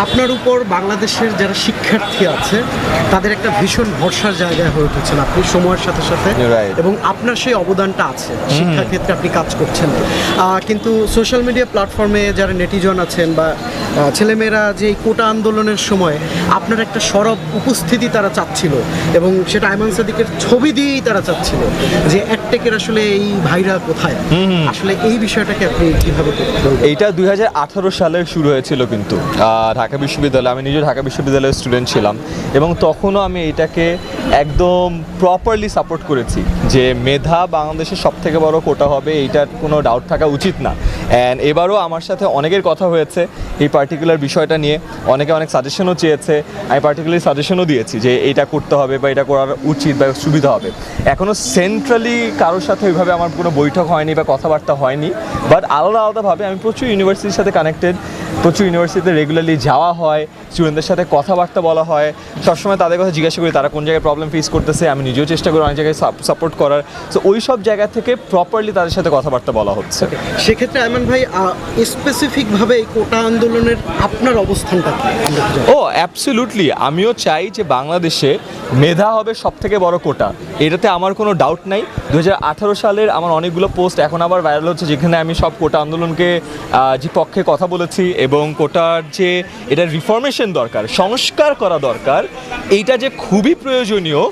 আপনার উপর বাংলাদেশের যারা শিক্ষার্থী আছে তাদের একটা ভীষণ ভরসার জায়গায় হয়ে উঠেছেন আপনি সময়ের সাথে সাথে এবং আপনার সেই অবদানটা আছে। শিক্ষা ক্ষেত্রে আপনি কাজ করছেন। কিন্তু সোশ্যাল মিডিয়া প্ল্যাটফর্মে যারা নেটিজন আছেন বা ছেলেমেয়েরা যে এই কোটা আন্দোলনের সময় আপনার একটা সরব উপস্থিতি তারা চাচ্ছিল এবং সেটা আইমান সাদিকের ছবি দিয়েই তারা চাচ্ছিল যে অ্যাডটেকের আসলে এই ভাইরা কোথায়? আসলে এই বিষয়টাকে আপনি কীভাবে? এইটা দুই হাজার আঠারো সালে শুরু হয়েছিল কিন্তু আহ, ঢাকা বিশ্ববিদ্যালয়, আমি নিজে ঢাকা বিশ্ববিদ্যালয়ের স্টুডেন্ট ছিলাম এবং তখনও আমি এটাকে একদম প্রপারলি সাপোর্ট করেছি যে মেধা বাংলাদেশের সবথেকে বড় কোটা হবে, এইটার কোনো ডাউট থাকা উচিত না। অ্যান্ড এবারও আমার সাথে অনেকের কথা হয়েছে এই পার্টিকুলার বিষয়টা নিয়ে। অনেকে অনেক সাজেশনও চেয়েছে। আমি পার্টিকুলার সাজেশনও দিয়েছি যে এটা করতে হবে বা এটা করার উচিত বা সুবিধা হবে। এখনও সেন্ট্রালি কারোর সাথে ওইভাবে আমার কোনো বৈঠক হয়নি বা কথাবার্তা হয়নি। বাট আলাদা আলাদাভাবে আমি প্রচুর ইউনিভার্সিটির সাথে কানেক্টেড প্রচুর ইউনিভার্সিটিতে রেগুলারলি যাওয়া হয় স্টুডেন্টদের সাথে কথাবার্তা বলা হয়। সবসময় তাদের কথা জিজ্ঞাসা করি, তারা কোন জায়গায় প্রবলেম ফেস করতেছে? আমি নিজেও চেষ্টা করি অনেক জায়গায় সাপোর্ট করার। তো ওই সব জায়গা থেকে প্রপারলি তাদের সাথে কথাবার্তা বলা হচ্ছে। সেক্ষেত্রে আইমান ভাই স্পেসিফিকভাবে এই কোটা আন্দোলনের আপনার অবস্থানটা। ও অ্যাবসলিউটলি আমিও চাই যে বাংলাদেশে মেধা হবে সব থেকে বড় কোটা। এটাতে আমার কোনো ডাউট নাই। দু হাজার আঠারো সালের আমার অনেকগুলো পোস্ট এখন আবার ভাইরাল হচ্ছে, যেখানে আমি সব কোটা আন্দোলনকে যে পক্ষে কথা বলেছি এবং কোটার যে এটার রিফরমেশন দরকার, সংস্কার করা দরকার, এইটা যে খুবই প্রয়োজনীয়।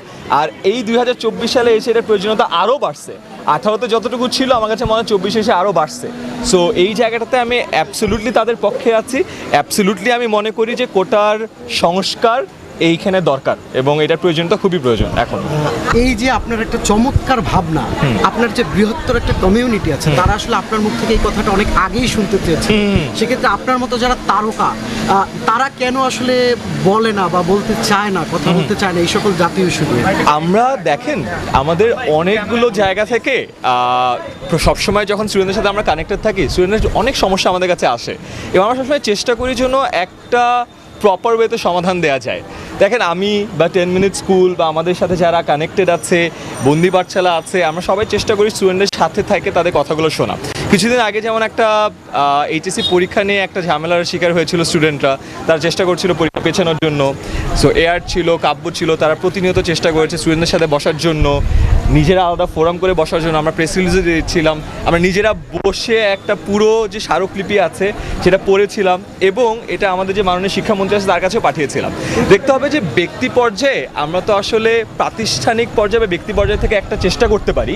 আর এই দুই হাজার চব্বিশ সালে এসে এটার প্রয়োজনীয়তা আরও বাড়ছে। আঠারোতে যতটুকু ছিল আমার কাছে মনে হয় চব্বিশে এসে আরও বাড়ছে। সো এই জায়গাটাতে আমি অ্যাবসলুটলি তাদের পক্ষে আছি। অ্যাবসলুটলি আমি মনে করি যে কোটার সংস্কার এইখানে দরকার এবং এটা প্রয়োজনটা খুবই প্রয়োজন এখন। এই যে আপনার একটা চমৎকার ভাবনা আপনার যে বৃহত্তর একটা কমিউনিটি আছে। তারা আসলে আপনার মুখ থেকে এই কথাটা অনেক আগেই শুনতে চেয়েছে। সেক্ষেত্রে আপনার মতো যারা তারকা আহ, তারা কেন আসলে বলে না বা বলতে চায় না কথা বলতে চায় না এই সকল জাতীয় ইস্যু আমরা দেখেন আমাদের অনেকগুলো জায়গা থেকে সবসময় যখন স্টুডেন্টের সাথে আমরা কানেক্টেড থাকি স্টুডেন্টের অনেক সমস্যা আমাদের কাছে আসে। এবং আমরা সবসময় চেষ্টা করি জন্য একটা প্রপার ওয়েতে সমাধান দেওয়া যায়। দেখেন, আমি বা টেন মিনিট স্কুল বা আমাদের সাথে যারা কানেক্টেড আছে, বন্দি পাঠশালা আছে, আমরা সবাই চেষ্টা করি স্টুডেন্টদের সাথে থাকে তাদের কথাগুলো শোনা। কিছুদিন আগে যেমন একটা এইচএসসি পরীক্ষা নিয়ে একটা ঝামেলার শিকার হয়েছিল স্টুডেন্টরা তারা চেষ্টা করছিল পরীক্ষা পেছানোর জন্য। সো এয়ার ছিল, কাব্য ছিল, তারা প্রতিনিয়ত চেষ্টা করেছে স্টুডেন্টদের সাথে বসার জন্য। নিজেরা আলাদা ফোরাম করে বসার জন্য। আমরা প্রেস রিলিজে দিয়েছিলাম। আমরা নিজেরা বসে একটা পুরো যে স্মারকলিপি আছে, সেটা পড়েছিলাম এবং এটা আমাদের যে মাননীয় শিক্ষামন্ত্রী আছে, তার কাছেও পাঠিয়েছিলাম। দেখতে হবে যে ব্যক্তি পর্যায়ে আমরা তো আসলে প্রাতিষ্ঠানিক পর্যায়ে বা ব্যক্তি পর্যায়ে থেকে একটা চেষ্টা করতে পারি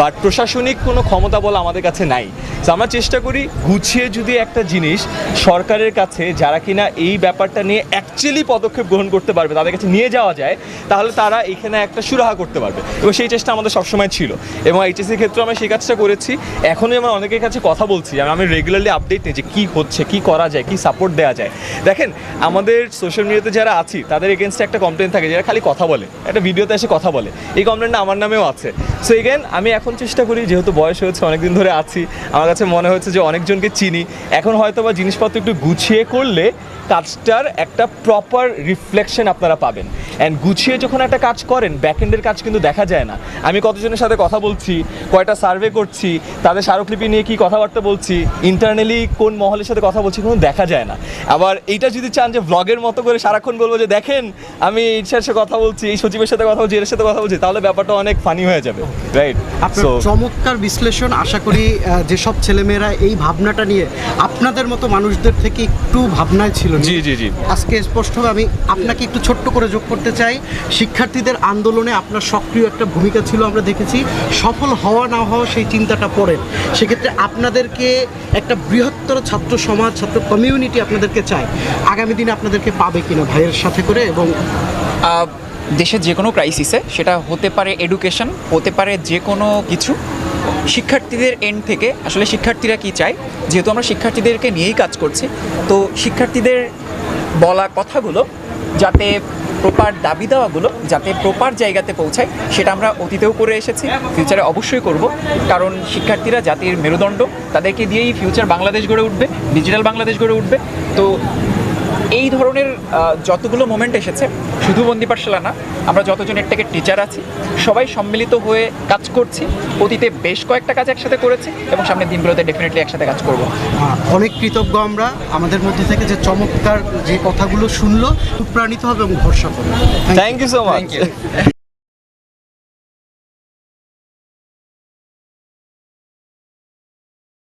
বাট প্রশাসনিক কোনো ক্ষমতা বলা আমাদের কাছে নাই। আমরা চেষ্টা করি গুছিয়ে যদি একটা জিনিস সরকারের কাছে, যারা কিনা এই ব্যাপারটা নিয়ে অ্যাকচুয়ালি পদক্ষেপ গ্রহণ করতে পারবে, তাদের কাছে নিয়ে যাওয়া যায়, তাহলে তারা এখানে একটা সুরাহা করতে পারবে। এবং সেই চেষ্টা আমাদের সবসময় ছিল। এবং এইচএসির ক্ষেত্রে আমরা সেই কাজটা করেছি। এখনই আমরা অনেকের কাছে কথা বলছি, আমি রেগুলারলি আপডেট নিই যে কী হচ্ছে, কী করা যায়, কী সাপোর্ট দেওয়া যায়। দেখেন, আমাদের সোশ্যাল মিডিয়াতে যারা আছি, তাদের এগেনস্টে একটা কমপ্লেন থাকে, যারা খালি কথা বলে, একটা ভিডিওতে এসে কথা বলে। এই কমপ্লেনটা আমার নামেও আছে। সো এগেন আমি এখন চেষ্টা করি, যেহেতু বয়স হয়েছে, অনেকদিন ধরে আছি আমার কাছে মনে হচ্ছে যে অনেকজনকে চিনি। এখন হয়তো বা জিনিসপত্র একটু গুছিয়ে করলে কাজটার একটা প্রপার রিফ্লেকশন আপনারা পাবেন। অ্যান্ড গুছিয়ে যখন একটা কাজ করেন ব্যাকএন্ডের কাজ কিন্তু দেখা যায় না। আমি কতজনের সাথে কথা বলছি কয়টা সার্ভে করছি তাদের স্মারকলিপি নিয়ে কি কথাবার্তা বলছি ইন্টারনালি কোন মহলের সাথে কথা বলছি কোনো দেখা যায় না। আবার এইটা যদি চান যে ব্লগের মতো করে সারাক্ষণ বলব যে দেখেন আমি এই সাথে কথা বলছি এই সচিবের সাথে কথা বলছি এর সাথে কথা বলছি তাহলে ব্যাপারটা অনেক ফানি হয়ে যাবে রাইট চমৎকার বিশ্লেষণ আশা করি আহ, যেসব ছেলেমেয়েরা এই ভাবনাটা নিয়ে আপনাদের মতো মানুষদের থেকে একটু ভাবনায় ছিল জি জি জি। আজকে স্পষ্টভাবে আমি আপনাকে একটু ছোট্ট করে যোগ করতে চাই। শিক্ষার্থীদের আন্দোলনে আপনার সক্রিয় একটা ভূমিকা ছিল আমরা দেখেছি। সফল হওয়া না হওয়া সেই চিন্তাটা পড়েন সেক্ষেত্রে আপনাদেরকে একটা বৃহত্তর ছাত্র সমাজ ছাত্র কমিউনিটি আপনাদেরকে চায় আগামী দিনে আপনাদেরকে পাবে কিনা ভাইয়ের সাথে করে এবং দেশের যে কোনো ক্রাইসিসে সেটা হতে পারে এডুকেশন হতে পারে যে কোনো কিছু। শিক্ষার্থীদের এন্ড থেকে আসলে শিক্ষার্থীরা কি চায়? যেহেতু আমরা শিক্ষার্থীদেরকে নিয়েই কাজ করছি, তো শিক্ষার্থীদের বলা কথাগুলো যাতে প্রপার দাবি দেওয়াগুলো যাতে প্রপার জায়গাতে পৌঁছায়, সেটা আমরা অতীতেও করে এসেছি ফিউচারে অবশ্যই করব। কারণ শিক্ষার্থীরা জাতির মেরুদণ্ড, তাদেরকে দিয়েই ফিউচার বাংলাদেশ গড়ে উঠবে ডিজিটাল বাংলাদেশ গড়ে উঠবে। তো এই ধরনের যতগুলো মোমেন্ট এসেছে শুধু বন্দি পাঠশালা না আমরা যতজন এর থেকে টিচার আছি সবাই সম্মিলিত হয়ে কাজ করছি। অতীতে বেশ কয়েকটা কাজ একসাথে করেছি এবং সামনের দিনগুলোতে ডেফিনেটলি একসাথে কাজ করব। অনেক কৃতজ্ঞ আমরা। আমাদের মধ্যে থেকে যে চমৎকার যে কথাগুলো শুনলো খুব প্রাণিত হবে এবং ভরসা করবে। Thank you so much